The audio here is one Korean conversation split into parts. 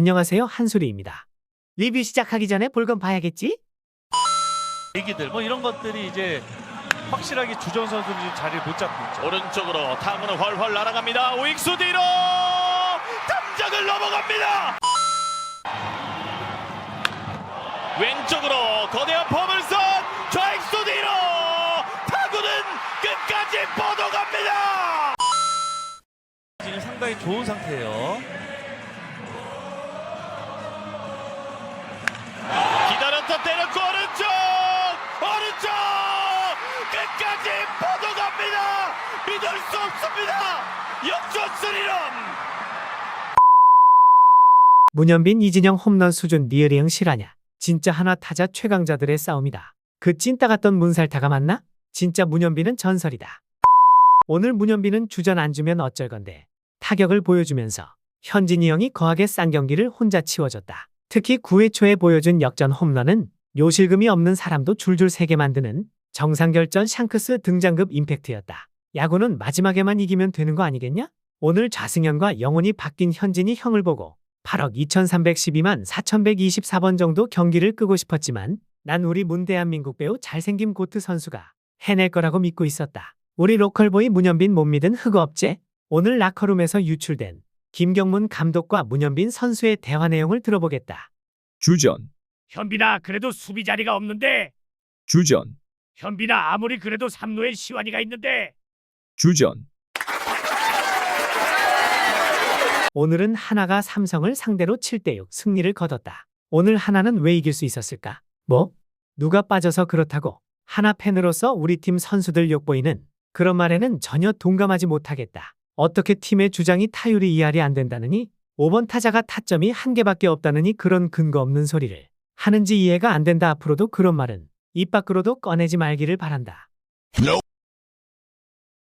안녕하세요 한수리입니다. 리뷰 시작하기 전에 볼 건 봐야겠지? 얘기들 뭐 이런 것들이 이제 확실하게 주전 선수들이 지금 자리를 못 잡고 있죠. 오른쪽으로 타구는 훨훨 날아갑니다. 우익수 뒤로 담장을 넘어갑니다. 왼쪽으로 거대한 포물선 좌익수 뒤로 타구는 끝까지 뻗어갑니다. 지금 상당히 좋은 상태예요. 기다렸다 때렸고 오른쪽 오른쪽 끝까지 뻗어갑니다. 믿을 수 없습니다. 역전 스리런. 문현빈, 이진영 홈런 수준 리얼이응 실하냐? 진짜 하나 타자 최강자들의 싸움이다. 그 찐따 같던 문살타가 맞나? 진짜 문현빈은 전설이다. 오늘 문현빈은 주전 안 주면 어쩔 건데 타격을 보여주면서 현진이 형이 거하게 싼 경기를 혼자 치워줬다. 특히 9회 초에 보여준 역전 홈런은 요실금이 없는 사람도 줄줄 세게 만드는 정상결전 샹크스 등장급 임팩트였다. 야구는 마지막에만 이기면 되는 거 아니겠냐? 오늘 좌승현과 영혼이 바뀐 현진이 형을 보고 8억 2312만 4124번 정도 경기를 끄고 싶었지만 난 우리 문 대한민국 배우 잘생김 고트 선수가 해낼 거라고 믿고 있었다. 우리 로컬보이 문현빈 못 믿은 흑업제 오늘 라커룸에서 유출된 김경문 감독과 문현빈 선수의 대화 내용을 들어보겠다. 주전, 현빈아 그래도 수비 자리가 없는데 주전, 현빈아 아무리 그래도 삼루에 시완이가 있는데 주전, 오늘은 하나가 삼성을 상대로 7대6 승리를 거뒀다. 오늘 하나는 왜 이길 수 있었을까? 뭐? 누가 빠져서 그렇다고? 하나 팬으로서 우리 팀 선수들 욕보이는 그런 말에는 전혀 동감하지 못하겠다. 어떻게 팀의 주장이 타율이 이할이 안 된다느니 5번 타자가 타점이 한 개밖에 없다느니 그런 근거 없는 소리를 하는지 이해가 안 된다. 앞으로도 그런 말은 입 밖으로도 꺼내지 말기를 바란다.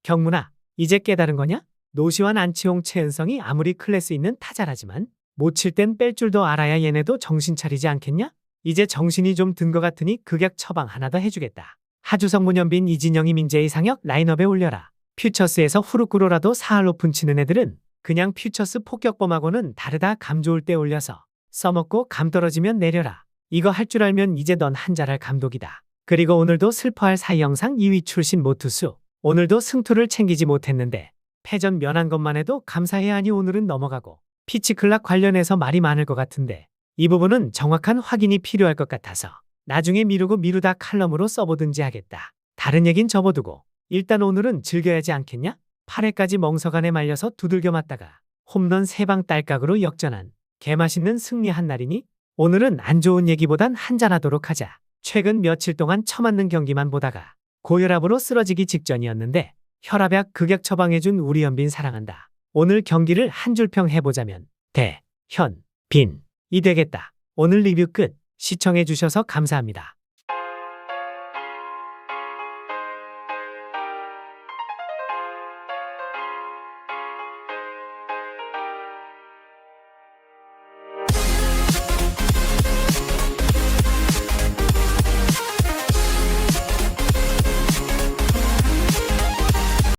경문아, 이제 깨달은 거냐? 노시환 안치홍 최은성이 아무리 클래스 있는 타자라지만 못 칠 땐 뺄 줄도 알아야 얘네도 정신 차리지 않겠냐? 이제 정신이 좀 든 것 같으니 극약 처방 하나 더 해주겠다. 하주성 문현빈 이진영이 민재 이상혁 라인업에 올려라. 퓨처스에서 후루꾸로라도 사할 오픈 치는 애들은 그냥 퓨처스 폭격범하고는 다르다 감 좋을 때 올려서 써먹고 감 떨어지면 내려라. 이거 할 줄 알면 이제 넌 한잘할 감독이다. 그리고 오늘도 슬퍼할 사이 영상 2위 출신 모투수. 오늘도 승투를 챙기지 못했는데 패전 면한 것만 해도 감사해야 하니 오늘은 넘어가고 피치클락 관련해서 말이 많을 것 같은데 이 부분은 정확한 확인이 필요할 것 같아서 나중에 미루고 미루다 칼럼으로 써보든지 하겠다. 다른 얘긴 접어두고 일단 오늘은 즐겨야지 않겠냐? 8회까지 멍석안에 말려서 두들겨 맞다가 홈런 3방 딸깍으로 역전한 개맛있는 승리한 날이니 오늘은 안 좋은 얘기보단 한잔하도록 하자. 최근 며칠 동안 처맞는 경기만 보다가 고혈압으로 쓰러지기 직전이었는데 혈압약 극약 처방해준 우리 연빈 사랑한다. 오늘 경기를 한 줄평 해보자면 대, 현, 빈, 이 되겠다. 오늘 리뷰 끝. 시청해주셔서 감사합니다.